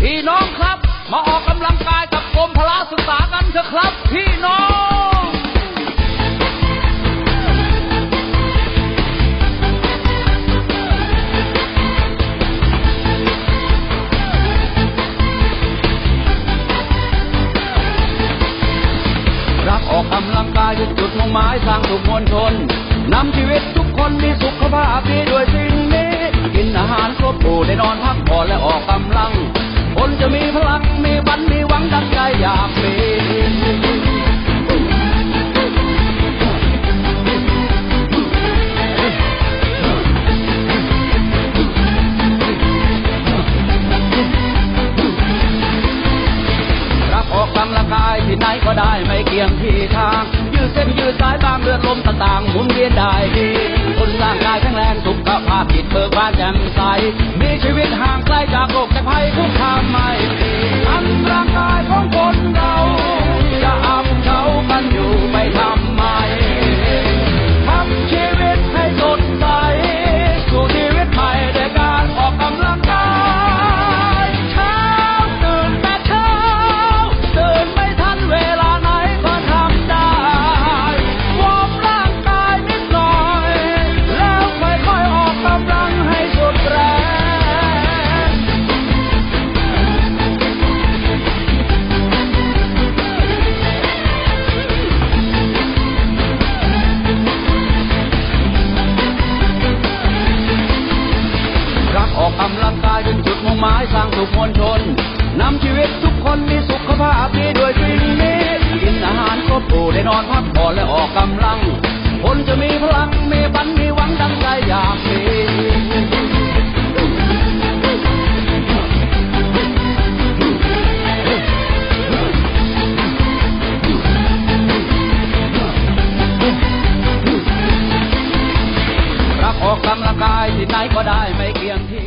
พี่น้องครับ มาออกกำลังกายกับกรมพละศึกษากันเถอะครับพี่น้องรักออกกำลังกายเป็นจุดมุ่งหมายสร้างสุขมวลชนนำชีวิตทุกคนมีสุขภาพดีด้วยสิ่งนี้ ยงที่ทาง ยืดเส้นยืดสายบางเลือดลมต่างๆหมุนเวียนได้ดี สุขมวลชนนำชีวิตทุกคนมีสุขภาพดีด้วยสิ่งนี้กินอาหารครบหมู่ได้นอนพักผ่อนและออกกำลัง คนจะมีพลังมีฝันมีหวังดังใจอยากมีรักออกกำลังกายที่ไหนก็ได้ไม่เกี่ยงที่